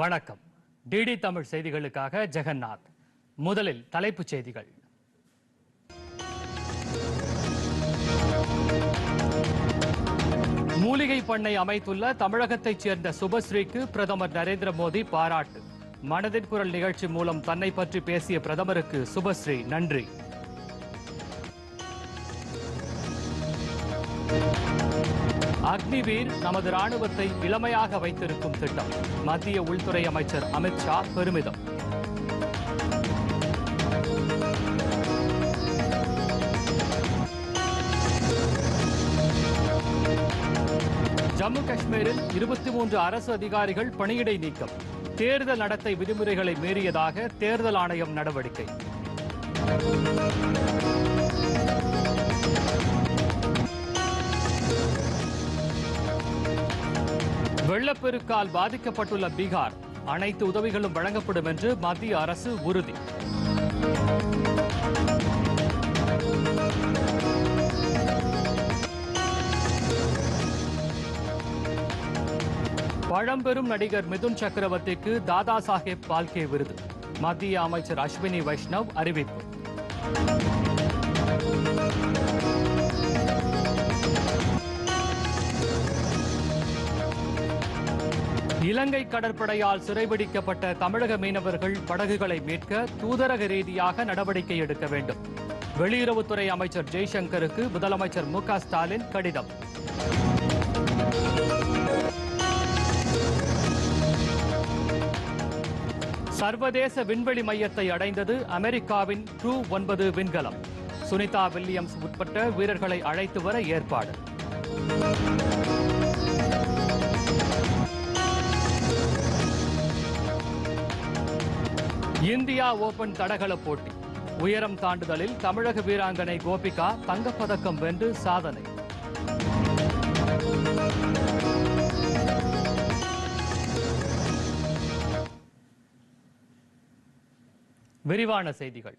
வணக்கம். டிடி தமிழ் செய்திகளுக்காக ஜெகநாத். முதலில் தலைப்புச் செய்திகள். மூலிகை பண்ணை அமைத்துள்ள தமிழகத்தைச் சேர்ந்த சுபஸ்ரீக்கு பிரதமர் நரேந்திர மோடி பாராட்டு. மனதின் குரல் நிகழ்ச்சி மூலம் தன்னை பற்றி பேசிய பிரதமருக்கு சுபஸ்ரீ நன்றி. அக்னிவீர் நமது ராணுவத்தை இளமையாக வைத்திருக்கும் திட்டம். மத்திய உள்துறை அமைச்சர் அமித் ஷா பெருமிதம். ஜம்மு காஷ்மீரில் இருபத்தி மூன்று அரசு அதிகாரிகள் பணியிடை நீக்கம். தேர்தல் நடத்தை விதிமுறைகளை மீறியதாக தேர்தல் ஆணையம் நடவடிக்கை. வெள்ளப்பெருக்கால் பாதிக்கப்பட்டுள்ள பீகார். அனைத்து உதவிகளும் வழங்கப்படும் என்று மத்திய அரசு உறுதி. பழம்பெரும் நடிகர் மிதுன் சக்கரவர்த்திக்கு தாதா சாஹேப் பால்கே விருது. மத்திய அமைச்சர் அஸ்வினி வைஷ்ணவ் அறிவிப்பு. இலங்கை கடற்படையால் சிறைபிடிக்கப்பட்ட தமிழக மீனவர்கள் படகுகளை மீட்க தூதரக ரீதியாக நடவடிக்கை எடுக்க வேண்டும். வெளியுறவுத்துறை அமைச்சர் ஜெய்சங்கருக்கு முதலமைச்சர் மு ஸ்டாலின் கடிதம். சர்வதேச விண்வெளி மையத்தை அடைந்தது அமெரிக்காவின் ட்ரூ ஒன்பது விண்கலம். சுனிதா வில்லியம்ஸ் உட்பட்ட வீரர்களை அழைத்து வர ஏற்பாடு. இந்தியா ஓபன் தடகள போட்டி. உயரம் தாண்டுதலில் தமிழக வீராங்கனை கோபிகா தங்கப்பதக்கம் வென்று சாதனை. விரிவான செய்திகள்.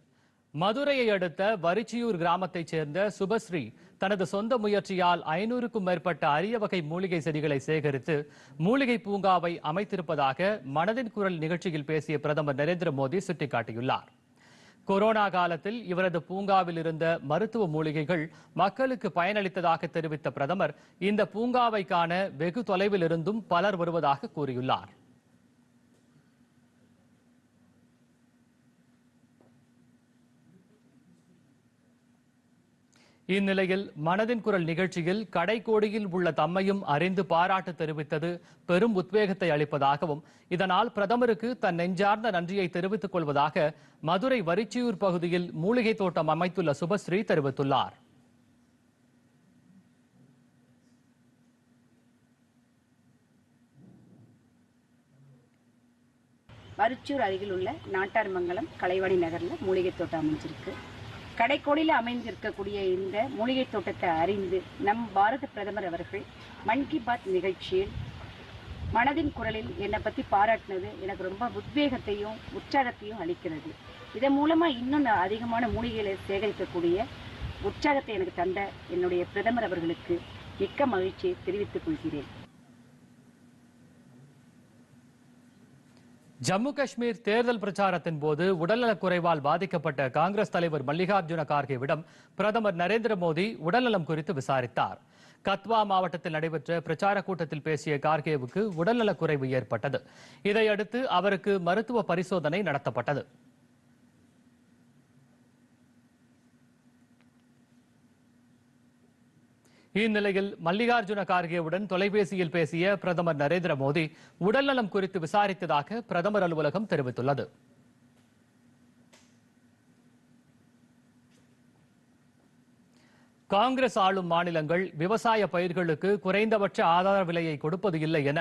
மதுரையை அடுத்த வரிச்சியூர் கிராமத்தைச் சேர்ந்த சுபஸ்ரீ தனது சொந்த முயற்சியால் ஐநூறுக்கும் மேற்பட்ட அரிய வகை மூலிகை செடிகளை சேகரித்து மூலிகை பூங்காவை அமைத்திருப்பதாக மனதின் குரல் நிகழ்ச்சியில் பேசிய பிரதமர் நரேந்திர மோடி சுட்டிக்காட்டியுள்ளார். கொரோனா காலத்தில் இவரது பூங்காவில் இருந்த மருத்துவ மூலிகைகள் மக்களுக்கு பயனளித்ததாக தெரிவித்த பிரதமர் இந்த பூங்காவை காண வெகு தொலைவில் இருந்தும் பலர் வருவதாக கூறியுள்ளார். இந்நிலையில் மனதின் குரல் நிகழ்ச்சியில் கடைக்கோடியில் உள்ள தம்மையும் அறிந்து பாராட்டு தெரிவித்தது பெரும் உத்வேகத்தை அளிப்பதாகவும் இதனால் பிரதமருக்கு தன் நெஞ்சார்ந்த நன்றியை தெரிவித்துக் கொள்வதாக மதுரை வரிச்சியூர் பகுதியில் மூலிகை தோட்டம் அமைத்துள்ள சுபஸ்ரீ தெரிவித்துள்ளார். வரிச்சூர் அருகில் உள்ள நாட்டார்மங்கலம் கலைவாணி நகரில் மூலிகை தோட்டம் அமைஞ்சிருக்கு. கடைக்கோடியில் அமைந்திருக்கக்கூடிய இந்த மூலிகை தோட்டத்தை அறிந்து நம் பாரத பிரதமர் அவர்கள் மன் கி பாத் நிகழ்ச்சியில் மனதின் குரலில் என்னை பற்றி பாராட்டினது எனக்கு ரொம்ப உத்வேகத்தையும் உற்சாகத்தையும் அளிக்கிறது. இதன் மூலமாக இன்னும் நான் அதிகமான மூலிகைகளை சேகரிக்கக்கூடிய உற்சாகத்தை எனக்கு தந்த என்னுடைய பிரதமர் அவர்களுக்கு மிக்க மகிழ்ச்சியை தெரிவித்துக் கொள்கிறேன். ஜம்மு காஷ்மீர் தேர்தல் பிரச்சாரத்தின் போது உடல்நலக் குறைவால் பாதிக்கப்பட்ட காங்கிரஸ் தலைவர் மல்லிகார்ஜுன கார்கேவிடம் பிரதமர் நரேந்திர மோடி உடல்நலம் குறித்து விசாரித்தார். கத்வா மாவட்டத்தில் நடைபெற்ற பிரச்சார கூட்டத்தில் பேசிய கார்கேவுக்கு உடல்நலக் குறைவு ஏற்பட்டது. இதையடுத்து அவருக்கு மருத்துவ பரிசோதனை நடத்தப்பட்டது. இந்நிலையில் மல்லிகார்ஜுன கார்கேவுடன் தொலைபேசியில் பேசிய பிரதமர் நரேந்திர மோடி உடல்நலம் குறித்து விசாரித்ததாக பிரதமர் அலுவலகம் தெரிவித்துள்ளது. காங்கிரஸ் ஆளும் மாநிலங்கள் விவசாய பயிர்களுக்கு குறைந்தபட்ச ஆதார விலையை கொடுப்பது இல்லை என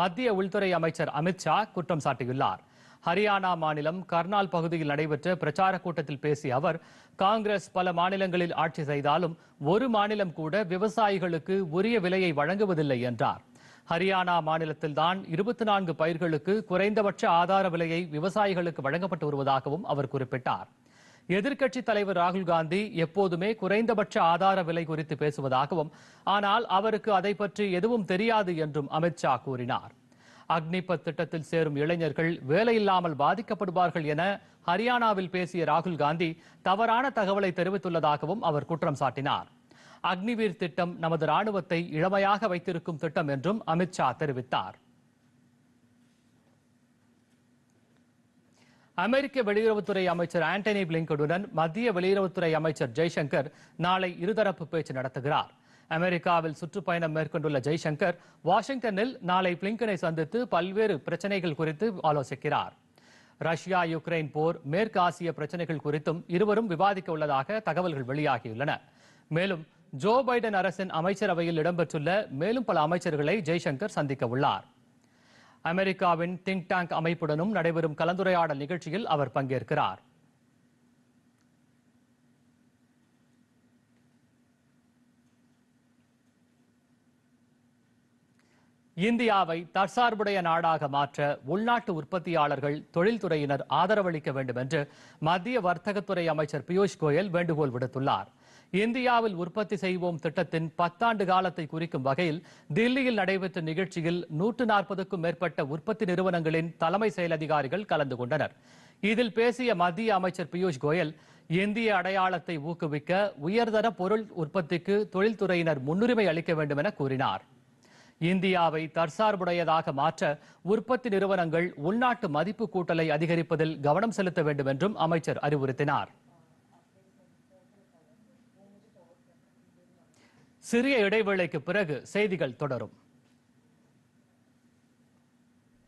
மத்திய உள்துறை அமைச்சர் அமித்ஷா குற்றம் சாட்டியுள்ளார். ஹரியானா மாநிலம் கர்னால் பகுதியில் நடைபெற்ற பிரச்சார கூட்டத்தில் பேசிய அவர் காங்கிரஸ் பல மாநிலங்களில் ஆட்சி செய்தாலும் ஒரு மாநிலம் கூட விவசாயிகளுக்கு உரிய விலையை வழங்குவதில்லை என்றார். ஹரியானா மாநிலத்தில்தான் இருபத்தி நான்கு பயிர்களுக்கு குறைந்தபட்ச ஆதார விலையை விவசாயிகளுக்கு வழங்கப்பட்டு வருவதாகவும் அவர் குறிப்பிட்டார். எதிர்க்கட்சி தலைவர் ராகுல் காந்தி எப்போதுமே குறைந்தபட்ச ஆதார விலை குறித்து பேசுவதாகவும் ஆனால் அவருக்கு அதை பற்றி எதுவும் தெரியாது என்றும் அமித் ஷா கூறினார். அக்னிபத் திட்டத்தில் சேரும் இளைஞர்கள் வேலையில்லாமல் பாதிக்கப்படுவார்கள் என ஹரியானாவில் பேசிய ராகுல் காந்தி தவறான தகவலை தெரிவித்துள்ளதாகவும் அவர் குற்றம் சாட்டினார். அக்னிவீர் திட்டம் நமது ராணுவத்தை இளமையாக வைத்திருக்கும் திட்டம் என்றும் அமித்ஷா தெரிவித்தார். அமெரிக்க வெளியுறவுத்துறை அமைச்சர் ஆண்டனி பிளிங்கனுடன் மத்திய வெளியுறவுத்துறை அமைச்சர் ஜெய்சங்கர் நாளை இருதரப்பு பேச்சு நடத்துகிறார். அமெரிக்காவில் சுற்றுப்பயணம் மேற்கொண்டுள்ள ஜெய்சங்கர் வாஷிங்டனில் நாளை பிளிங்கனை சந்தித்து பல்வேறு பிரச்சனைகள் குறித்து ஆலோசிக்கிறார். ரஷ்யா யுக்ரைன் போர் மேற்கு ஆசிய பிரச்சனைகள் குறித்தும் இருவரும் விவாதிக்க உள்ளதாக தகவல்கள் வெளியாகியுள்ளன. மேலும் ஜோ பைடன் அரசின் அமைச்சரவையில் இடம்பெற்றுள்ள மேலும் பல அமைச்சர்களை ஜெய்சங்கர் சந்திக்க உள்ளார். அமெரிக்காவின் திங்க் டேங்க் அமைப்புடனும் நடைபெறும் கலந்துரையாடல் நிகழ்ச்சியில் அவர் பங்கேற்கிறார். இந்தியாவை தற்சார்புடைய நாடாக மாற்ற உள்நாட்டு உற்பத்தியாளர்கள் தொழில்துறையினர் ஆதரவளிக்க வேண்டும் என்று மத்திய வர்த்தகத்துறை அமைச்சர் பியூஷ் கோயல் வேண்டுகோள் விடுத்துள்ளார். இந்தியாவில் உற்பத்தி செய்வோம் திட்டத்தின் பத்தாண்டு காலத்தை குறிக்கும் வகையில் தில்லியில் நடைபெற்ற நிகழ்ச்சியில் நூற்று நாற்பதுக்கும் மேற்பட்ட உற்பத்தி நிறுவனங்களின் தலைமை செயல் அதிகாரிகள் கலந்து கொண்டனர். இதில் பேசிய மத்திய அமைச்சர் பியூஷ் கோயல் இந்திய அடையாளத்தை ஊக்குவிக்க உயர்தர பொருள் உற்பத்திக்கு தொழில்துறையினர் முன்னுரிமை அளிக்க வேண்டும் என கூறினார். இந்தியாவை தற்சார்புடையதாக மாற்ற உற்பத்தி நிறுவனங்கள் உள்நாட்டு மதிப்பு கூட்டலை அதிகரிப்பதில் கவனம் செலுத்த வேண்டும் என்றும் அமைச்சர் அறிவுறுத்தினார். சிறிய இடைவேளைக்கு பிறகு செய்திகள் தொடரும்.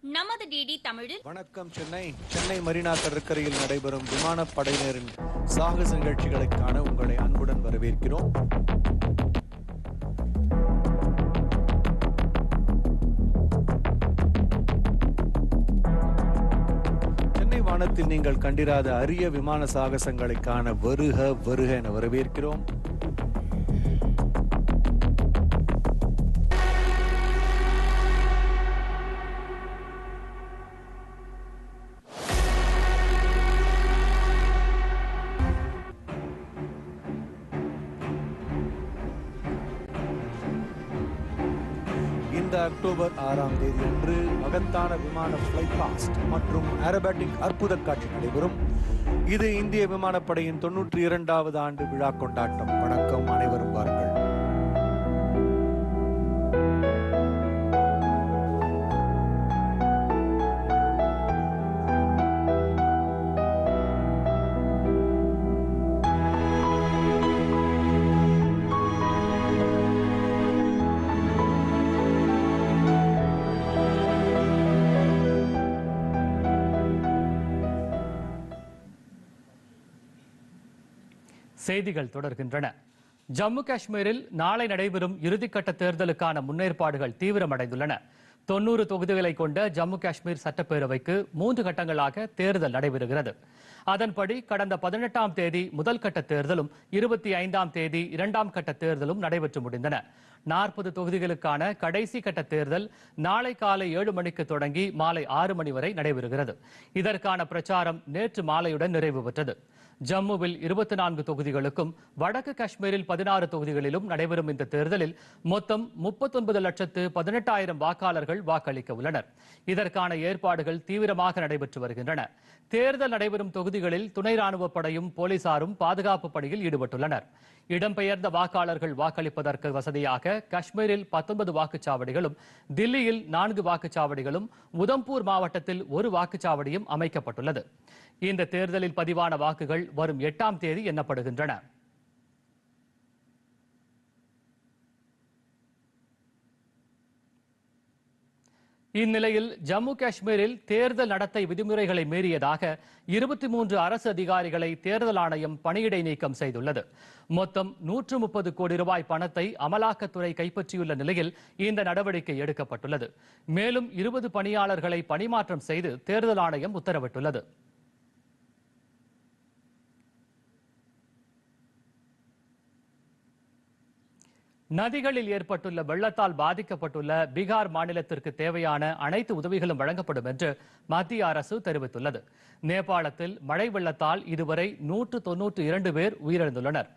நமது டிடி தமிழில் வணக்கம் சென்னை. சென்னை மெரினா கடற்கரையில் நடைபெறும் விமானப்படையினரின் சாகச நிகழ்ச்சிகளை காண உங்களை அன்புடன் வரவேற்கிறோம். வானத்தில் நீங்கள் கண்டிராத அரிய விமான சாகசங்களை காண வருக வருக என வரவேற்கிறோம். ஏரோபேட்டிக் அற்புத காட்சி நடைபெறும். இது இந்திய விமானப்படையின் தொன்னூற்றி இரண்டாவது ஆண்டு விழா கொண்டாட்டம். வணக்கம் அனைவரும் வாருங்கள். செய்திகள் தொடர்கின்றன. ஜம்மு காஷ்மீரில் நாளை நடைபெறும் இறுதிக்கட்ட தேர்தலுக்கான முன்னேற்பாடுகள் தீவிரமடைந்துள்ளன. தொன்னூறு தொகுதிகளை கொண்ட ஜம்மு காஷ்மீர் சட்டப்பேரவைக்கு மூன்று கட்டங்களாக தேர்தல் நடைபெறுகிறது. அதன்படி கடந்த பதினெட்டாம் தேதி முதல் கட்ட தேர்தலும் இருபத்தி ஐந்தாம் தேதி இரண்டாம் கட்ட தேர்தலும் நடைபெற்று முடிந்தன. நாற்பது தொகுதிகளுக்கான கடைசி கட்ட தேர்தல் நாளை காலை ஏழு மணிக்கு தொடங்கி மாலை ஆறு மணி வரை நடைபெறுகிறது. இதற்கான பிரச்சாரம் நேற்று மாலையுடன் நிறைவு பெற்றது. ஜம்முவில் இருபத்தி நான்கு தொகுதிகளுக்கும் வடக்கு காஷ்மீரில் பதினாறு தொகுதிகளிலும் நடைபெறும் இந்த தேர்தலில் மொத்தம் முப்பத்தொன்பது லட்சத்து பதினெட்டாயிரம் வாக்காளர்கள் வாக்களிக்க உள்ளனர். இதற்கான ஏற்பாடுகள் தீவிரமாக நடைபெற்று வருகின்றன. தேர்தல் நடைபெறும் தொகுதிகளில் துணை ராணுவப் படையும் போலீசாரும் பாதுகாப்பு பணியில் ஈடுபட்டுள்ளனர். இடம்பெயர்ந்த வாக்காளர்கள் வாக்களிப்பதற்கு வசதியாக காஷ்மீரில் பத்தொன்பது வாக்குச்சாவடிகளும் தில்லியில் நான்கு வாக்குச்சாவடிகளும் உதம்பூர் மாவட்டத்தில் ஒரு வாக்குச்சாவடியும் அமைக்கப்பட்டுள்ளது. இந்த தேர்தலில் பதிவான வாக்குகள் வரும் எட்டாம் தேதி எண்ணப்படுகின்றன. இந்நிலையில் ஜம்மு காஷ்மீரில் தேர்தல் நடத்தை விதிமுறைகளை மீறியதாக இருபத்தி மூன்று அரசு அதிகாரிகளை தேர்தல் ஆணையம் பணியிடை நீக்கம் செய்துள்ளது. மொத்தம் நூற்று முப்பது கோடி ரூபாய் பணத்தை அமலாக்கத்துறை கைப்பற்றியுள்ள நிலையில் இந்த நடவடிக்கை எடுக்கப்பட்டுள்ளது. மேலும் இருபது பணியாளர்களை பணிமாற்றம் செய்து தேர்தல் ஆணையம் உத்தரவிட்டுள்ளது. நதிகளில் ஏற்பட்டுள்ள வெள்ளத்தால் பாதிக்கப்பட்டுள்ள பீகார் மாநிலத்திற்கு தேவையான அனைத்து உதவிகளும் வழங்கப்படும் என்று மத்திய அரசு தெரிவித்துள்ளது. நேபாளத்தில் மழை வெள்ளத்தால் இதுவரை நூற்று தொன்னூற்று இரண்டு பேர் உயிரிழந்துள்ளனர்.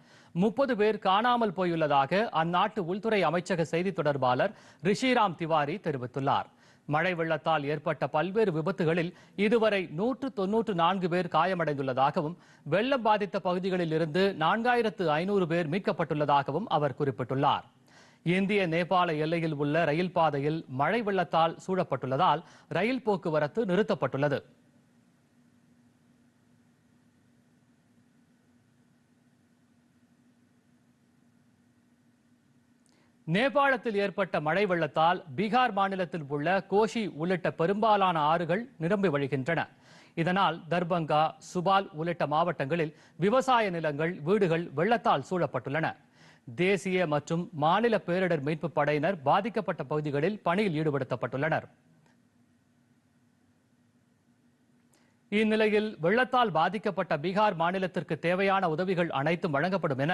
முப்பது பேர் காணாமல் போயுள்ளதாக அந்நாட்டு உள்துறை அமைச்சக செய்தி தொடர்பாளர் ரிஷிராம் திவாரி தெரிவித்துள்ளார். மழை வெள்ளத்தால் ஏற்பட்ட பல்வேறு விபத்துகளில் இதுவரை நூற்று தொன்னூற்று நான்கு பேர் காயமடைந்துள்ளதாகவும் வெள்ளம் பாதித்த பகுதிகளில் இருந்து நான்காயிரத்து ஐநூறு பேர் மீட்கப்பட்டுள்ளதாகவும் அவர் குறிப்பிட்டுள்ளார். இந்திய நேபாள எல்லையில் உள்ள ரயில் பாதையில் மழை வெள்ளத்தால் சூழப்பட்டுள்ளதால் ரயில் போக்குவரத்து நிறுத்தப்பட்டுள்ளது. நேபாளத்தில் ஏற்பட்ட மழை வெள்ளத்தால் பீகார் மாநிலத்தில் உள்ள கோஷி உள்ளிட்ட பெரும்பாலான ஆறுகள் நிரம்பி வழிகின்றன. இதனால் தர்பங்கா சுபால் உள்ளிட்ட மாவட்டங்களில் விவசாய நிலங்கள் வீடுகள் வெள்ளத்தால் சூழப்பட்டுள்ளன. தேசிய மற்றும் மாநில பேரிடர் மீட்பு படையினர் பாதிக்கப்பட்ட பகுதிகளில் பணியில் ஈடுபடுத்தப்பட்டுள்ளனர். இந்நிலையில் வெள்ளத்தால் பாதிக்கப்பட்ட பீகார் மாநிலத்திற்கு தேவையான உதவிகள் அனைத்தும் வழங்கப்படும் என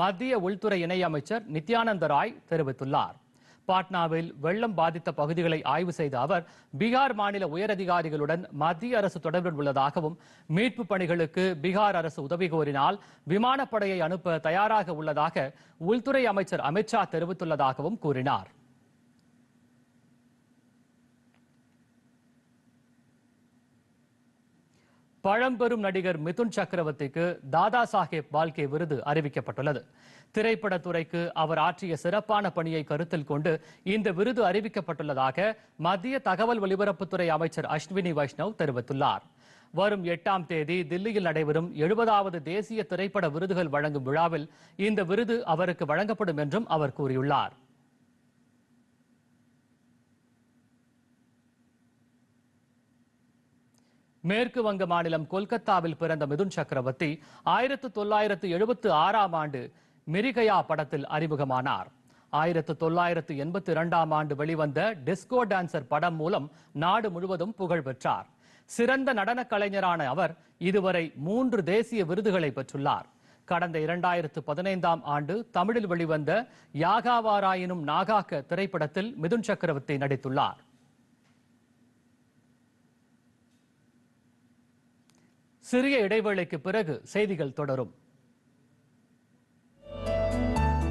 மத்திய உள்துறை இணையமைச்சர் நித்யானந்த ராய் தெரிவித்துள்ளார். பாட்னாவில் வெள்ளம் பாதித்த பகுதிகளை ஆய்வு செய்த அவர் பீகார் மாநில உயரதிகாரிகளுடன் மத்திய அரசு தொடர்பில் உள்ளதாகவும் மீட்பு பணிகளுக்கு பீகார் அரசு உதவி கோரினால் விமானப்படையை அனுப்ப தயாராக உள்ளதாக உள்துறை அமைச்சர் அமித்ஷா தெரிவித்துள்ளதாகவும் கூறினார். பழம்பெரும் நடிகர் மிதுன் சக்கரவர்த்திக்கு தாதா சாஹேப் பால்கே விருது அறிவிக்கப்பட்டுள்ளது. திரைப்படத்துறைக்கு அவர் ஆற்றிய சிறப்பான பணியை கருத்தில் கொண்டு இந்த விருது அறிவிக்கப்பட்டுள்ளதாக மத்திய தகவல் ஒலிபரப்புத்துறை அமைச்சர் அஸ்வினி வைஷ்ணவ் தெரிவித்துள்ளார். வரும் எட்டாம் தேதி தில்லியில் நடைபெறும் எழுபதாவது தேசிய திரைப்பட விருதுகள் வழங்கும் விழாவில் இந்த விருது அவருக்கு வழங்கப்படும் என்றும் அவர் கூறியுள்ளார். மேற்கு வங்க மாநிலம் கொல்கத்தாவில் பிறந்த மிதுன் சக்கரவர்த்தி ஆயிரத்து தொள்ளாயிரத்து எழுபத்து ஆறாம் ஆண்டு மிரிகயா படத்தில் அறிமுகமானார். ஆயிரத்து தொள்ளாயிரத்து எண்பத்தி இரண்டாம் ஆண்டு வெளிவந்த டிஸ்கோ டான்சர் படம் மூலம் நாடு முழுவதும் புகழ் பெற்றார். சிறந்த நடனக் கலைஞரான அவர் இதுவரை மூன்று தேசிய விருதுகளை பெற்றுள்ளார். கடந்த இரண்டாயிரத்து பதினைந்தாம் ஆண்டு தமிழில் வெளிவந்த யாகாவாராயினும் நாகாக்க திரைப்படத்தில் மிதுன் சக்கரவர்த்தி நடித்துள்ளார். சிறிய இடைவேளைக்கு பிறகு செய்திகள் தொடரும்.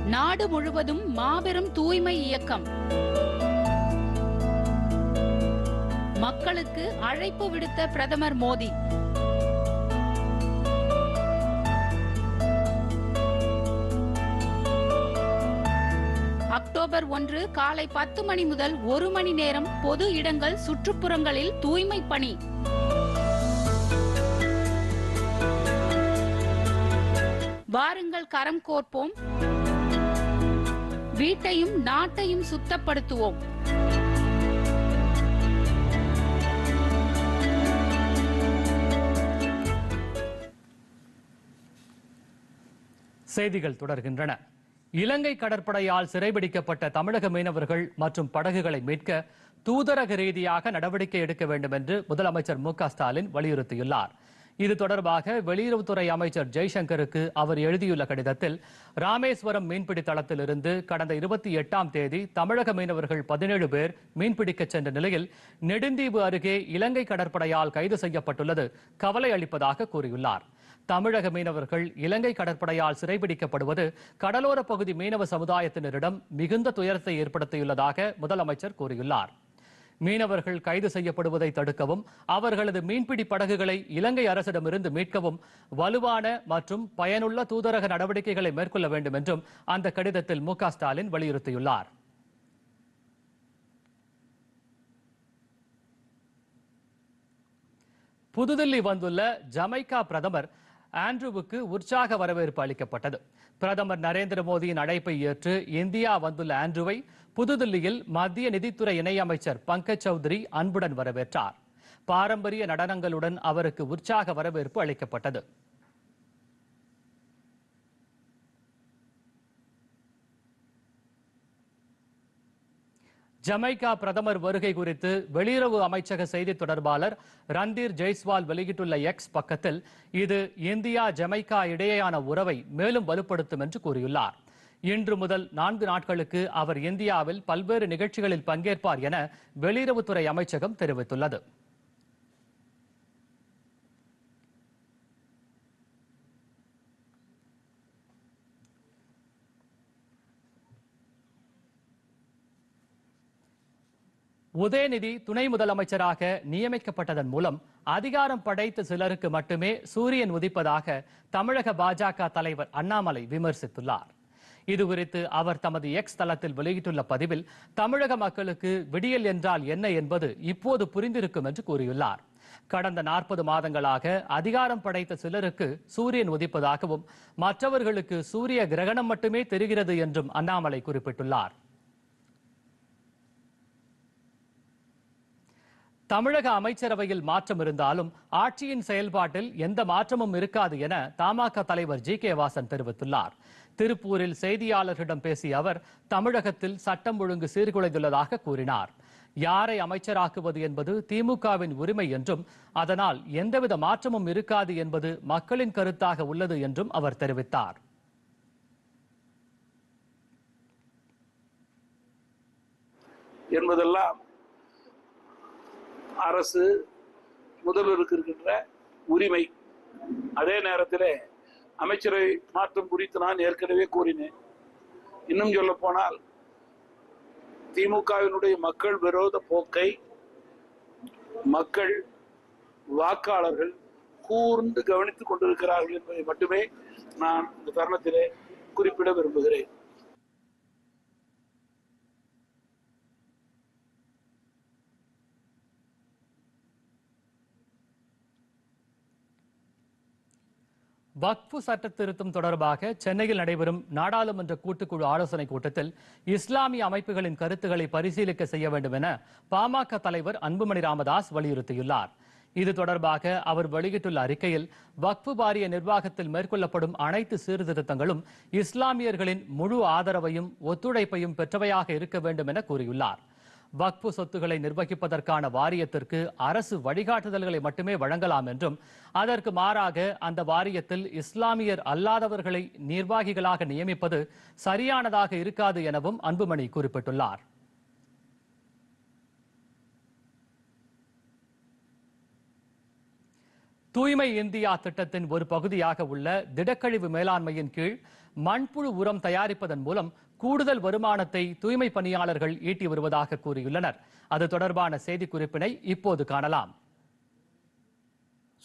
நாடு முழுவதும் மாபெரும் தூய்மை இயக்கம். மக்களுக்கு அழைப்பு விடுத்த பிரதமர் மோடி. அக்டோபர் ஒன்று காலை பத்து மணி முதல் ஒரு மணி நேரம் பொது இடங்கள் சுற்றுப்புறங்களில் தூய்மை பணி. வாருங்கள் கரம் கோர்ப்போம். வீட்டையும் நாட்டையும் சுத்தப்படுத்துவோம். செய்திகள் தொடர்கின்றன. இலங்கை கடற்படையால் சிறைபிடிக்கப்பட்ட தமிழக மீனவர்கள் மற்றும் படகுகளை மீட்க தூதரக ரீதியாக நடவடிக்கை எடுக்க வேண்டும் என்று முதலமைச்சர் மு க ஸ்டாலின் வலியுறுத்தியுள்ளார். இது தொடர்பாக வெளியுறவுத்துறை அமைச்சர் ஜெய்சங்கருக்கு அவர் எழுதியுள்ள கடிதத்தில் ராமேஸ்வரம் மீன்பிடி தளத்திலிருந்து கடந்த இருபத்தி எட்டாம் தேதி தமிழக மீனவர்கள் பதினேழு பேர் மீன்பிடிக்கச் சென்ற நிலையில் நெடுந்தீவு அருகே இலங்கை கடற்படையால் கைது செய்யப்பட்டுள்ளது கவலை அளிப்பதாக கூறியுள்ளார். தமிழக மீனவர்கள் இலங்கை கடற்படையால் சிறைபிடிக்கப்படுவது கடலோர பகுதி மீனவ சமுதாயத்தினரிடம் மிகுந்த துயரத்தை ஏற்படுத்தியுள்ளதாக முதலமைச்சர் கூறியுள்ளார். மீனவர்கள் கைது செய்யப்படுவதை தடுக்கவும் அவர்களது மீன்பிடி படகுகளை இலங்கை அரசிடமிருந்து மீட்கவும் வலுவான மற்றும் பயனுள்ள தூதரக நடவடிக்கைகளை மேற்கொள்ள வேண்டும் என்றும் அந்த கடிதத்தில் மு ஸ்டாலின் வலியுறுத்தியுள்ளார். புதுதில்லி வந்துள்ள ஜமைக்கா பிரதமர் ஆண்ட்ரூவுக்கு உற்சாக வரவேற்பு அளிக்கப்பட்டது. பிரதமர் நரேந்திர மோடியின் அழைப்பை ஏற்று இந்தியா வந்துள்ள ஆண்ட்ரூவை புதுதில்லியில் மத்திய நிதித்துறை இணையமைச்சர் பங்கஜ் சௌத்ரி அன்புடன் வரவேற்றார். பாரம்பரிய நடனங்களுடன் அவருக்கு உற்சாக வரவேற்பு அளிக்கப்பட்டது. ஜமைக்கா பிரதமர் வருகை குறித்து வெளியுறவு அமைச்சக செய்தி தொடர்பாளர் ரந்தீர் ஜெய்ஸ்வால் வெளியிட்டுள்ள எக்ஸ் பக்கத்தில் இது இந்தியா ஜமைக்கா இடையேயான உறவை மேலும் வலுப்படுத்தும் என்று கூறியுள்ளார். இன்று முதல் நான்கு நாட்களுக்கு அவர் இந்தியாவில் பல்வேறு நிகழ்ச்சிகளில் பங்கேற்பார் என வெளியுறவுத்துறை அமைச்சகம் தெரிவித்துள்ளது. உதயநிதி துணை முதலமைச்சராக நியமிக்கப்பட்டதன் மூலம் அதிகாரம் படைத்த சிலருக்கு மட்டுமே சூரியன் உதிப்பதாக தமிழக பாஜக தலைவர் அண்ணாமலை விமர்சித்துள்ளார். இது குறித்து அவர் தமது எக்ஸ் தளத்தில் வெளியிட்டுள்ள பதிவில் தமிழக மக்களுக்கு விடியல் என்றால் என்ன என்பது இப்போது புரிந்திருக்கும் என்று கூறியுள்ளார். கடந்த நாற்பது மாதங்களாக அதிகாரம் படைத்த சிலருக்கு சூரியன் உதிப்பதாகவும் மற்றவர்களுக்கு சூரிய கிரகணம் மட்டுமே தெரிகிறது என்றும் அண்ணாமலை குறிப்பிட்டுள்ளார். தமிழக அமைச்சரவையில் மாற்றம் இருந்தாலும் ஆட்சியின் செயல்பாட்டில் எந்த மாற்றமும் இருக்காது என தமாக தலைவர் ஜி கே வாசன் தெரிவித்துள்ளார். திருப்பூரில் செய்தியாளர்களிடம் பேசிய அவர் தமிழகத்தில் சட்டம் ஒழுங்கு சீர்குலைந்துள்ளதாக கூறினார். யாரை அமைச்சராக்குவது என்பது திமுகவின் உரிமை என்றும் அதனால் எந்தவித மாற்றமும் இருக்காது என்பது மக்களின் கருத்தாக உள்ளது என்றும் அவர் தெரிவித்தார். என்பதெல்லாம் அரசு முதல்வருக்கு இருக்கின்ற உரிமை. அதே நேரத்தில் அமைச்சரை மாற்றம் குறித்து நான் ஏற்கனவே கூறினேன். இன்னும் சொல்ல போனால் திமுகவினுடைய மக்கள் விரோத போக்கை மக்கள் வாக்காளர்கள் கூர்ந்து கவனித்துக் கொண்டிருக்கிறார்கள் என்பதை மட்டுமே நான் இந்த தருணத்திலே குறிப்பிட விரும்புகிறேன். வக்ஃபு சட்ட திருத்தம் தொடர்பாக சென்னையில் நடைபெறும் நாடாளுமன்ற கூட்டுக்குழு ஆலோசனைக் கூட்டத்தில் இஸ்லாமிய அமைப்புகளின் கருத்துக்களை பரிசீலிக்க செய்ய வேண்டும் என பாமக தலைவர் அன்புமணி ராமதாஸ் வலியுறுத்தியுள்ளார். இது தொடர்பாக அவர் வெளியிட்டுள்ள அறிக்கையில் வக்ஃபு வாரிய நிர்வாகத்தில் மேற்கொள்ளப்படும் அனைத்து சீர்திருத்தங்களும் இஸ்லாமியர்களின் முழு ஆதரவையும் ஒத்துழைப்பையும் பெற்றவையாக இருக்க வேண்டும் என கூறியுள்ளார். வக்பு சொத்துக்களை நிர்வகிப்பதற்கான வாரியத்திற்கு அரசு வழிகாட்டுதல்களை மட்டுமே வழங்கலாம் என்றும் அதற்கு மாறாக அந்த வாரியத்தில் இஸ்லாமியர் அல்லாதவர்களை நிர்வாகிகளாக நியமிப்பது சரியானதாக இருக்காது எனவும் அன்புமணி குறிப்பிட்டுள்ளார். தூய்மை இந்தியா திட்டத்தின் ஒரு பகுதியாக உள்ள திடக்கழிவு மேலாண்மையின் கீழ் மண்புழு உரம் தயாரிப்பதன் மூலம் கூடுதல் வருமானத்தை தூய்மை பணியாளர்கள் ஈட்டி வருவதாக கூறியுள்ளனர். அது தொடர்பான செய்திக்குறிப்பினை இப்போது காணலாம்.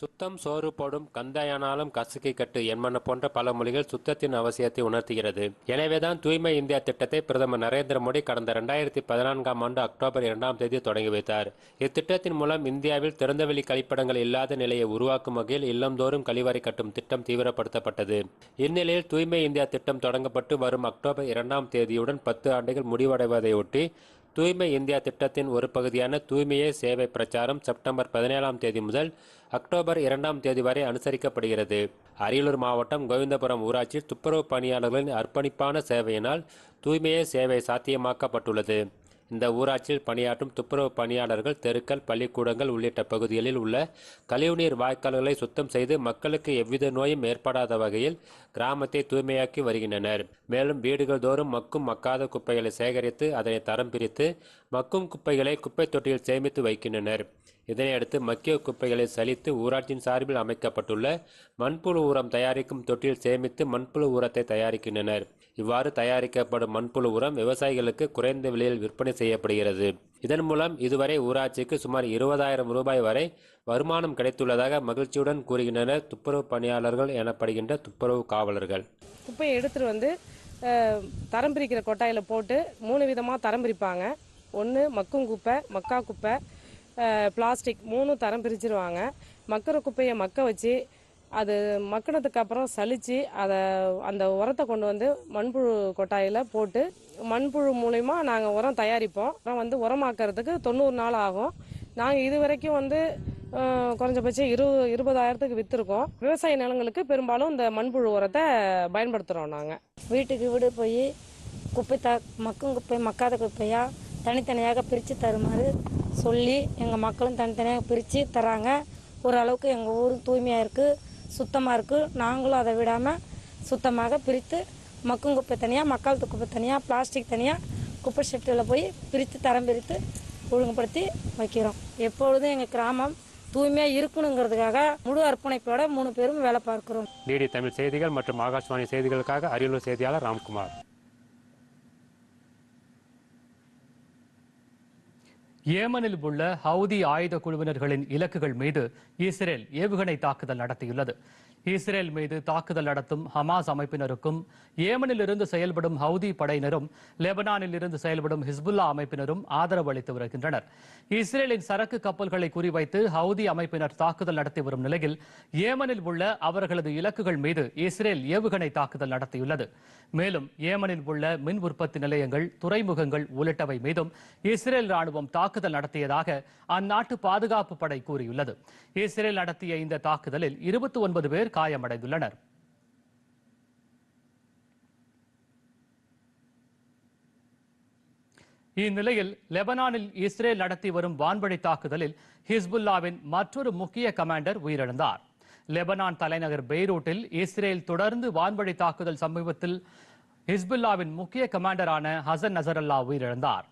சுத்தம் சோறு போடும் கந்தையானாலும் கசக்கி கட்டு என்பன போன்ற பல மொழிகள் சுத்தத்தின் அவசியத்தை உணர்த்துகிறது. எனவேதான் தூய்மை இந்தியா திட்டத்தை பிரதமர் நரேந்திர மோடி கடந்த இரண்டாயிரத்தி பதினான்காம் ஆண்டு அக்டோபர் இரண்டாம் தேதி தொடங்கி வைத்தார். இத்திட்டத்தின் மூலம் இந்தியாவில் திறந்தவெளி கழிப்பிடங்கள் இல்லாத நிலையை உருவாக்கும் வகையில் இல்லந்தோறும் கழிவறை கட்டும் திட்டம் தீவிரப்படுத்தப்பட்டது. இந்நிலையில் தூய்மை இந்தியா திட்டம் தொடங்கப்பட்டு வரும் அக்டோபர் இரண்டாம் தேதியுடன் பத்து ஆண்டுகள் முடிவடைவதையொட்டி தூய்மை இந்தியா திட்டத்தின் ஒரு பகுதியான தூய்மையே சேவை பிரச்சாரம் செப்டம்பர் பதினேழாம் தேதி முதல் அக்டோபர் இரண்டாம் தேதி வரை அனுசரிக்கப்படுகிறது. அரியலூர் மாவட்டம் கோவிந்தபுரம் ஊராட்சியில் துப்புரவு பணியாளர்களின் அர்ப்பணிப்பான சேவையினால் தூய்மையே சேவை சாத்தியமாக்கப்பட்டுள்ளது. இந்த ஊராட்சியில் பணியாற்றும் துப்புரவு பணியாளர்கள் தெருக்கள் பள்ளிக்கூடங்கள் உள்ளிட்ட பகுதிகளில் உள்ள கழிவுநீர் வாய்க்கால்களை சுத்தம் செய்து மக்களுக்கு எவ்வித நோயும் ஏற்படாத வகையில் கிராமத்தை தூய்மையாக்கி வருகின்றனர். மேலும் வீடுகள் தோறும் மக்கும் மக்காத குப்பைகளை சேகரித்து அதனை தரம் பிரித்து மக்கும் குப்பைகளை குப்பை தொட்டியில் சேமித்து வைக்கின்றனர். இதனையடுத்து மக்கிய குப்பைகளை சலித்து ஊராட்சியின் சார்பில் அமைக்கப்பட்டுள்ள மண்புழு உரம் தயாரிக்கும் தொட்டியில் சேமித்து மண்புழு உரத்தை தயாரிக்கின்றனர். இவ்வாறு தயாரிக்கப்படும் மண்புழு உரம் விவசாயிகளுக்கு குறைந்த விலையில் விற்பனை செய்யப்படுகிறது. இதன் மூலம் இதுவரை ஊராட்சிக்கு சுமார் இருபதாயிரம் ரூபாய் வரை வருமானம் கிடைத்துள்ளதாக மகிழ்ச்சியுடன் கூறுகின்றனர் துப்புரவு பணியாளர்கள் எனப்படுகின்ற துப்புரவு காவலர்கள். குப்பையை எடுத்துகிட்டு வந்து தரம் பிரிக்கிற கொட்டாயில் போட்டு மூணு விதமாக தரம் பிரிப்பாங்க. ஒன்று மக்கும் குப்பை மக்கா குப்பை பிளாஸ்டிக் மூணும் தரம் பிரிச்சிருவாங்க மக்கிற குப்பையை மக்க வச்சு அது மக்கினதுக்கு அப்புறம் சலிச்சு அதை அந்த உரத்தை கொண்டு வந்து மண்புழு கொட்டாயில் போட்டு மண்புழு மூலயமா நாங்கள் உரம் தயாரிப்போம். அப்புறம் வந்து உரமாக்கிறதுக்கு தொண்ணூறு நாள் ஆகும். நாங்கள் இது வரைக்கும் வந்து குறைஞ்சபட்சம் இரு இருபதாயிரத்துக்கு விற்றுருக்கோம் விவசாய நிலங்களுக்கு பெரும்பாலும் இந்த மண்புழு உரத்தை பயன்படுத்துகிறோம் நாங்கள் வீட்டுக்கு வீடு போய் குப்பை த மக்கும் குப்பை மக்காத குப்பையாக தனித்தனியாக பிரித்து தருமாறு சொல்லி எங்கள் மக்களும் தனித்தனியாக பிரித்து தராங்க ஓரளவுக்கு எங்கள் ஊரும் தூய்மையாக இருக்குது சுத்தமாக இருக்குது நாங்களும் அதை விடாமல் சுத்தமாக பிரித்து மக்கும் குப்பை தனியாக மக்கால் குப்பை தனியாக பிளாஸ்டிக் தனியாக குப்பை ஷெட்டில் போய் பிரித்து தரம் பிரித்து ஒழுங்குபடுத்தி வைக்கிறோம். எப்பொழுதும் எங்கள் கிராமம் தூய்மையாக இருக்கணுங்கிறதுக்காக முழு அர்ப்பணிப்போட மூணு பேரும் வேலை பார்க்குறோம். டிடி தமிழ் செய்திகள் மற்றும் ஆகாஷ்வாணி செய்திகளுக்காக அரியலூர் செய்தியாளர் ராம்குமார். ஏமனில் உள்ள ஹவுதி ஆயுத குழுவினர்களின் இலக்குகள் மீது இஸ்ரேல் ஏவுகணை தாக்குதல் நடத்தியுள்ளது. இஸ்ரேல் மீது தாக்குதல் நடத்தும் ஹமாஸ் அமைப்பினருக்கும் ஏமனில் இருந்து செயல்படும் ஹவுதி படையினரும் லெபனானில் இருந்து செயல்படும் ஹிஸ்புல்லா அமைப்பினரும் ஆதரவு அளித்து வருகின்றனர். இஸ்ரேலின் சரக்கு கப்பல்களை குறிவைத்து ஹவுதி அமைப்பினர் தாக்குதல் நடத்தி வரும் நிலையில் ஏமனில் உள்ள அவர்களது இலக்குகள் மீது இஸ்ரேல் ஏவுகணை தாக்குதல் நடத்தியுள்ளது. மேலும் ஏமனில் உள்ள மின் உற்பத்தி நிலையங்கள் துறைமுகங்கள் உள்ளிட்டவை மீதும் இஸ்ரேல் ராணுவம் தாக்குதல் நடத்தியதாக அந்நாட்டு பாதுகாப்பு படை கூறியுள்ளது. இஸ்ரேல் நடத்திய இந்த தாக்குதலில் இருபத்தி ஒன்பது பேர் காயமடைந்துள்ளனர். இந்நிலையில் லெபனானில் இஸ்ரேல் நடத்தி வரும் வான்வழி தாக்குதலில் ஹிஸ்புல்லாவின் மற்றொரு முக்கிய கமாண்டர் உயிரிழந்தார். லெபனான் தலைநகர் பெய்ரூட்டில் இஸ்ரேல் தொடர்ந்து வான்வழி தாக்குதல் சமீபத்தில் ஹிஸ்புல்லாவின் முக்கிய கமாண்டரான ஹசன் நசரல்லா உயிரிழந்தார்.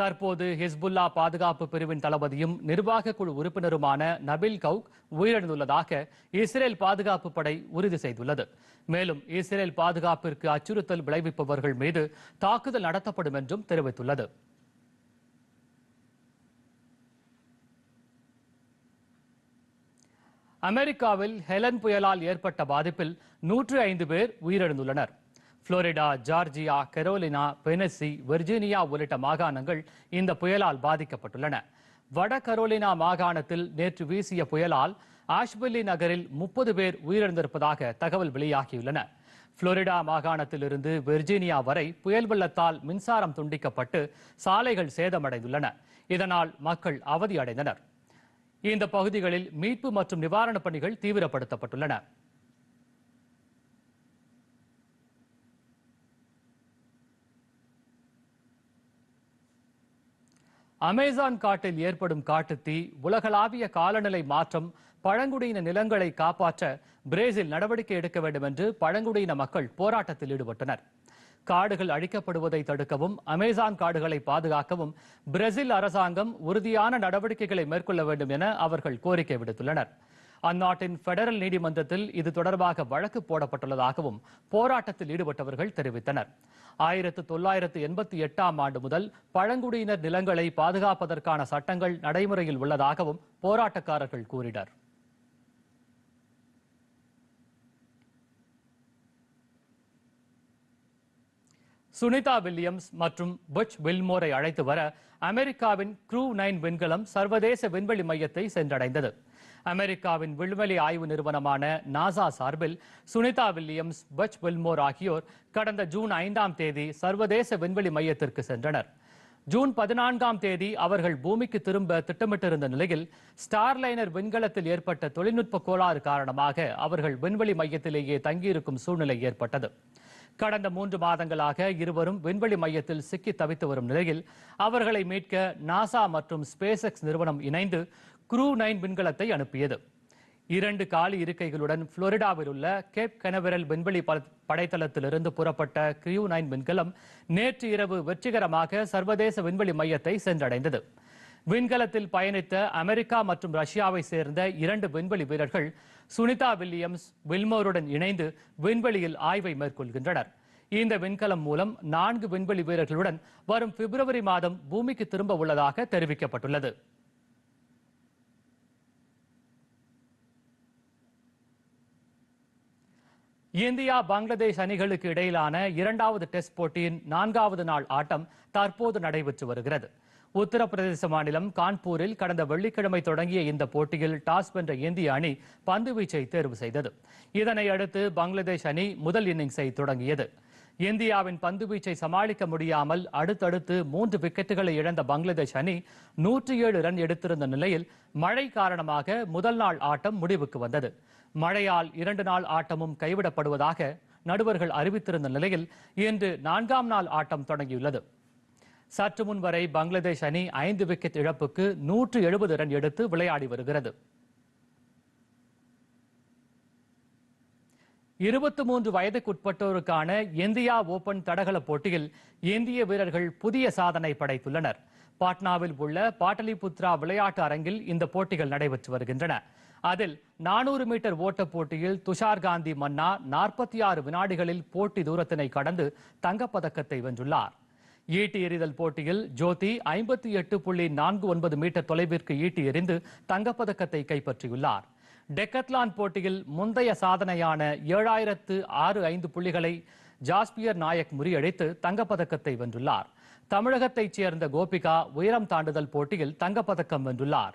தற்போது ஹிஸ்புல்லா பாதுகாப்பு பிரிவின் தளபதியும் நிர்வாக குழு உறுப்பினருமான நபில் கவுக் உயிரிழந்துள்ளதாக இஸ்ரேல் பாதுகாப்பு படை உறுதி செய்துள்ளது. மேலும் இஸ்ரேல் பாதுகாப்பிற்கு அச்சுறுத்தல் விளைவிப்பவர்கள் மீது தாக்குதல் நடத்தப்படும் என்றும் தெரிவித்துள்ளது. அமெரிக்காவில் ஹெலன் புயலால் ஏற்பட்ட பாதிப்பில் நூற்று ஐந்து பேர் உயிரிழந்துள்ளனர். புளோரிடா ஜார்ஜியா கெரோலினா பெனசி வெர்ஜீனியா உள்ளிட்ட மாகாணங்கள் இந்த புயலால் பாதிக்கப்பட்டுள்ளன. வட கரோலினா மாகாணத்தில் நேற்று வீசிய புயலால் ஆஷ்பெல்லி நகரில் முப்பது பேர் உயிரிழந்திருப்பதாக தகவல் வெளியாகியுள்ளன. புளோரிடா மாகாணத்திலிருந்து வெர்ஜீனியா வரை புயல் வெள்ளத்தால் மின்சாரம் துண்டிக்கப்பட்டு சாலைகள் சேதமடைந்துள்ளன. இதனால் மக்கள் அவதியடைந்தனர் இந்த பகுதிகளில் மீட்பு மற்றும் நிவாரணப் பணிகள் தீவிரப்படுத்தப்பட்டுள்ளன. அமேசான் காட்டில் ஏற்படும் காட்டுத்தீ உலகளாவிய காலநிலை மாற்றம் பழங்குடியின நிலங்களை காப்பாற்ற பிரேசில் நடவடிக்கை எடுக்க வேண்டும் என்று பழங்குடியின மக்கள் போராட்டத்தில் ஈடுபட்டனர். காடுகள் அழிக்கப்படுவதை தடுக்கவும் அமேசான் காடுகளை பாதுகாக்கவும் பிரேசில் அரசாங்கம் உறுதியான நடவடிக்கைகளை மேற்கொள்ள வேண்டும் என அவர்கள் கோரிக்கை விடுத்துள்ளனர். அந்நாட்டின் பெடரல் நீதிமன்றத்தில் இது தொடர்பாக வழக்கு போடப்பட்டுள்ளதாகவும் போராட்டத்தில் ஈடுபட்டவர்கள் தெரிவித்தனர். ஆயிரத்து தொள்ளாயிரத்து எண்பத்தி எட்டாம் ஆண்டு முதல் பழங்குடியினர் நிலங்களை பாதுகாப்பதற்கான சட்டங்கள் நடைமுறையில் உள்ளதாகவும் போராட்டக்காரர்கள் கூறினர். சுனிதா வில்லியம்ஸ் மற்றும் புட்ச் வில்மோரை அழைத்து வர அமெரிக்காவின் க்ரூ நைன் விண்கலம் சர்வதேச விண்வெளி மையத்தை சென்றடைந்தது. அமெரிக்காவின் விண்வெளி ஆய்வு நிறுவனமான நாசா சார்பில் சுனிதா வில்லியம்ஸ் பச் வில்மோர் ஆகியோர் கடந்த ஜூன் ஐந்தாம் தேதி சர்வதேச விண்வெளி மையத்திற்கு சென்றனர். ஜூன் பதினான்காம் தேதி அவர்கள் பூமிக்கு திரும்ப திட்டமிட்டிருந்த நிலையில் ஸ்டார்லைனர் விண்கலத்தில் ஏற்பட்ட தொழில்நுட்ப கோளாறு காரணமாக அவர்கள் விண்வெளி மையத்திலேயே தங்கியிருக்கும் சூழ்நிலை ஏற்பட்டது. கடந்த மூன்று மாதங்களாக இருவரும் விண்வெளி மையத்தில் சிக்கி தவித்து வரும் நிலையில் அவர்களை மீட்க நாசா மற்றும் ஸ்பேஸ் எக்ஸ் நிறுவனம் இணைந்து குரூ நைன் விண்கலத்தை அனுப்பியது. இரண்டு காலி இருக்கைகளுடன் புளோரிடாவில் உள்ள கேப் கனவரல் விண்வெளி படைத்தளத்திலிருந்து புறப்பட்ட கியூ நைன் விண்கலம் நேற்று இரவு வெற்றிகரமாக சர்வதேச விண்வெளி மையத்தை சென்றடைந்தது. விண்கலத்தில் பயணித்த அமெரிக்கா மற்றும் ரஷ்யாவை சேர்ந்த இரண்டு விண்வெளி வீரர்கள் சுனிதா வில்லியம்ஸ் வில்மோருடன் இணைந்து விண்வெளியில் ஆய்வை மேற்கொள்கின்றனர். இந்த விண்கலம் மூலம் நான்கு விண்வெளி வீரர்களுடன் வரும் பிப்ரவரி மாதம் பூமிக்கு திரும்ப உள்ளதாக தெரிவிக்கப்பட்டுள்ளது. இந்தியா பங்களாதேஷ் அணிகளுக்கு இடையிலான இரண்டாவது டெஸ்ட் போட்டியின் நான்காவது நாள் ஆட்டம் தற்போது நடைபெற்று வருகிறது. உத்தரப்பிரதேச மாநிலம் கான்பூரில் கடந்த வெள்ளிக்கிழமை தொடங்கிய இந்த போட்டியில் டாஸ் வென்ற இந்திய அணி பந்து வீச்சை தேர்வு செய்தது. இதனை அடுத்து பங்களாதேஷ் அணி முதல் இன்னிங்ஸை தொடங்கியது. இந்தியாவின் பந்து வீச்சை சமாளிக்க முடியாமல் அடுத்தடுத்து மூன்று விக்கெட்டுகளை இழந்த பங்களாதேஷ் அணி நூற்றி ஏழு ரன் எடுத்திருந்த நிலையில் மழை காரணமாக முதல் நாள் ஆட்டம் முடிவுக்கு வந்தது. மழையால் இரண்டு நாள் ஆட்டமும் கைவிடப்படுவதாக நடுவர்கள் அறிவித்திருந்த நிலையில் இன்று நான்காம் நாள் ஆட்டம் தொடங்கியுள்ளது. சற்று முன் வரை பங்களாதேஷ் அணி ஐந்து விக்கெட் இழப்புக்கு நூற்று எழுபது ரன் எடுத்து விளையாடி வருகிறது. இருபத்தி மூன்று வயதுக்குட்பட்டோருக்கான இந்தியா ஓபன் தடகள போட்டியில் இந்திய வீரர்கள் புதிய சாதனை படைத்துள்ளனர். பாட்னாவில் உள்ள பாட்டலிபுத்ரா விளையாட்டு அரங்கில் இந்த போட்டிகள் நடைபெற்று வருகின்றன. அதில் நானூறு மீட்டர் ஓட்டப் போட்டியில் துஷார் காந்தி மன்னா நாற்பத்தி ஆறு வினாடிகளில் போட்டி தூரத்தினை கடந்து தங்கப்பதக்கத்தை வென்றுள்ளார். ஈட்டி எறிதல் போட்டியில் ஜோதி ஐம்பத்தி எட்டு புள்ளி நான்கு ஒன்பது மீட்டர் தொலைவிற்கு ஈட்டி எறிந்து தங்கப்பதக்கத்தை கைப்பற்றியுள்ளார். டெக்கத்லான் போட்டியில் முந்தைய சாதனையான ஏழாயிரத்து ஆறு ஐந்து புள்ளிகளை ஜாஸ்பியர் நாயக் முறியடித்து தங்கப்பதக்கத்தை வென்றுள்ளார். தமிழகத்தைச் சேர்ந்த கோபிகா உயரம் தாண்டுதல் போட்டியில் தங்கப்பதக்கம் வென்றுள்ளார்.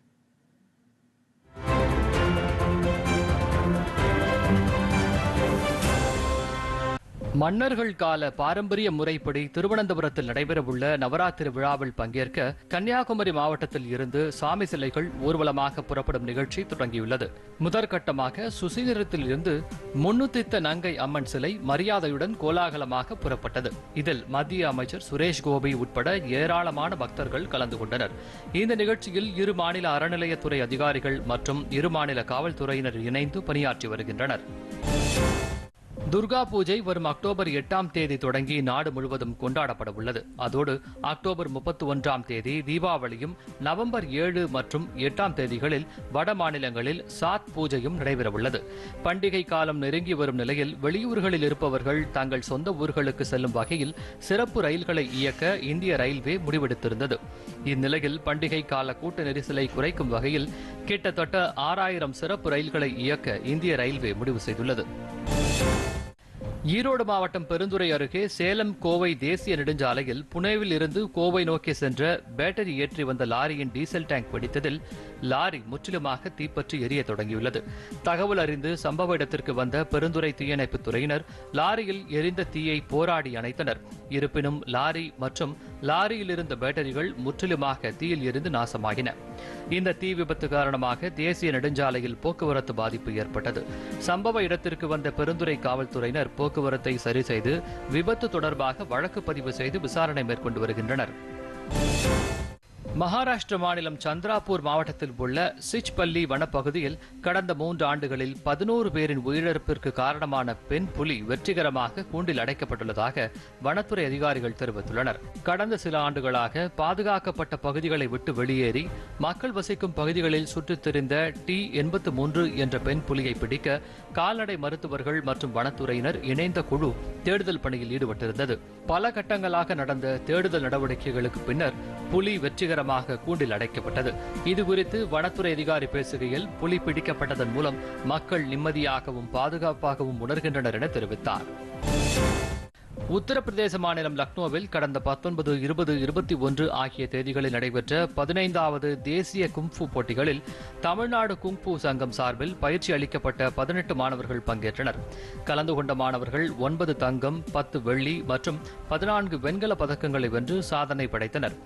மன்னர்கள் கால பாரம்பரிய முறைப்படி திருவனந்தபுரத்தில் நடைபெறவுள்ள நவராத்திரி விழாவில் பங்கேற்க கன்னியாகுமரி மாவட்டத்தில் இருந்து சாமி சிலைகள் ஊர்வலமாக புறப்படும் நிகழ்ச்சி தொடங்கியுள்ளது. முதற்கட்டமாக சுசீந்திரத்தில் இருந்து முன்னுத்தித்த நங்கை அம்மன் சிலை மரியாதையுடன் கோலாகலமாக புறப்பட்டது. இதில் மத்திய அமைச்சர் சுரேஷ் கோபி உட்பட ஏராளமான பக்தர்கள் கலந்து கொண்டனர். இந்த நிகழ்ச்சியில் இரு மாநில அறநிலையத்துறை அதிகாரிகள் மற்றும் இரு மாநில காவல்துறையினர் இணைந்து பணியாற்றி வருகின்றனர். துர்கா பூஜை வரும் அக்டோபர் எட்டாம் தேதி தொடங்கி நாடு முழுவதும் கொண்டாடப்பட உள்ளது. அதோடு அக்டோபர் முப்பத்தி ஒன்றாம் தேதி தீபாவளியும் நவம்பர் ஏழு மற்றும் எட்டாம் தேதிகளில் வட மாநிலங்களில் சாத் பூஜையும் நடைபெறவுள்ளது பண்டிகை காலம் நெருங்கி வரும் நிலையில் வெளியூர்களில் இருப்பவர்கள் தங்கள் சொந்த ஊர்களுக்கு செல்லும் வகையில் சிறப்பு ரயில்களை இயக்க இந்திய ரயில்வே முடிவெடுத்திருந்தது. இந்நிலையில் பண்டிகை கால கூட்ட நெரிசலை குறைக்கும் வகையில் கிட்டத்தட்ட ஆறாயிரம் சிறப்பு ரயில்களை இயக்க இந்திய ரயில்வே முடிவு செய்துள்ளது. ஈரோடு மாவட்டம் பெருந்துறை அருகே சேலம் கோவை தேசிய நெடுஞ்சாலையில் புனேவில் இருந்து கோவை நோக்கி சென்ற பேட்டரி ஏற்றி வந்த லாரியின் டீசல் டேங்க் வெடித்ததில் லாரி முற்றிலுமாக தீப்பற்றி எரிய தொடங்கியுள்ளது. தகவல் அறிந்து சம்பவ இடத்திற்கு வந்த பெருந்துறை தீயணைப்புத் துறையினர் லாரியில் எரிந்த தீயை போராடி அணைத்தனர். இருப்பினும் லாரி மற்றும் லாரியில் இருந்த பேட்டரிகள் முற்றிலுமாக தீயில் இருந்து நாசமாகின. இந்த தீ விபத்து காரணமாக தேசிய நெடுஞ்சாலையில் போக்குவரத்து பாதிப்பு ஏற்பட்டது. சம்பவ இடத்திற்கு வந்த பெருந்துறை காவல்துறையினர் போக்குவரத்தை சரி செய்து விபத்து தொடர்பாக வழக்கு பதிவு செய்து விசாரணை மேற்கொண்டு வருகின்றனர். மகாராஷ்டிர மாநிலம் சந்திராபூர் மாவட்டத்தில் உள்ள சிச்பல்லி வனப்பகுதியில் கடந்த மூன்று ஆண்டுகளில் பதினோரு பேரின் உயிரிழப்பிற்கு காரணமான பெண் புலி வெற்றிகரமாக கூண்டில் அடைக்கப்பட்டுள்ளதாக வனத்துறை அதிகாரிகள் தெரிவித்துள்ளனர். கடந்த சில ஆண்டுகளாக பாதுகாக்கப்பட்ட பகுதிகளை விட்டு வெளியேறி மக்கள் வசிக்கும் பகுதிகளில் சுற்றித் திரிந்த டி எண்பத்து மூன்று என்ற பெண் புலியை பிடிக்க கால்நடை மருத்துவர்கள் மற்றும் வனத்துறையினர் இணைந்த குழு தேடுதல் பணியில் ஈடுபட்டிருந்தது. பல கட்டங்களாக நடந்த தேடுதல் நடவடிக்கைகளுக்கு பின்னர் புலி வெற்றிகரமாக கூண்டில் அடைக்கப்பட்டது. இதுகுறித்து வனத்துறை அதிகாரி பேசுகையில் புலி பிடிக்கப்பட்டதன் மூலம் மக்கள் நிம்மதியாகவும் பாதுகாப்பாகவும் உணர்கின்றனர் என தெரிவித்தார். உத்தரப்பிரதேச மாநிலம் லக்னோவில் கடந்த பத்தொன்பது இருபது இருபத்தி ஒன்று ஆகிய தேதிகளில் நடைபெற்ற பதினைந்தாவது தேசிய குங்ஃபு போட்டிகளில் தமிழ்நாடு குங்ஃபு சங்கம் சார்பில் பயிற்சி அளிக்கப்பட்ட பதினெட்டு மாணவர்கள் பங்கேற்றனர். கலந்து கொண்ட மாணவர்கள் ஒன்பது தங்கம் பத்து வெள்ளி மற்றும் பதினான்கு வெண்கல பதக்கங்களை வென்று சாதனை படைத்தனர்.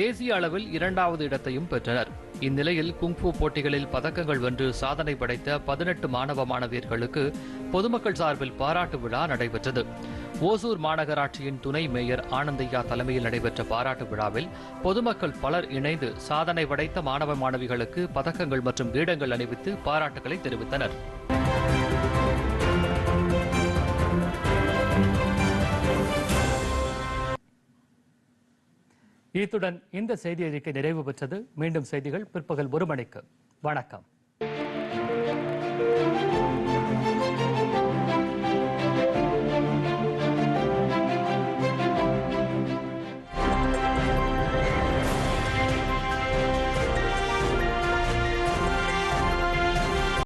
தேசிய அளவில் இரண்டாவது இடத்தையும் பெற்றனர். இந்நிலையில் குங்ஃபு போட்டிகளில் பதக்கங்கள் வென்று சாதனை படைத்த பதினெட்டு மாணவ மாணவியர்களுக்கு பொதுமக்கள் சார்பில் பாராட்டு விழா நடைபெற்றது. ஓசூர் மாநகராட்சியின் துணை மேயர் ஆனந்தையா தலைமையில் நடைபெற்ற பாராட்டு விழாவில் பொதுமக்கள் பலர் இணைந்து சாதனை படைத்த மாணவ மாணவிகளுக்கு பதக்கங்கள் மற்றும் பீடங்கள் அணிவித்து பாராட்டுகளை தெரிவித்தனர். இத்துடன் இந்த செய்தி அறிக்கை நிறைவு பெற்றது. மீண்டும் செய்திகள் பிற்பகல் ஒரு மணிக்கு. வணக்கம்.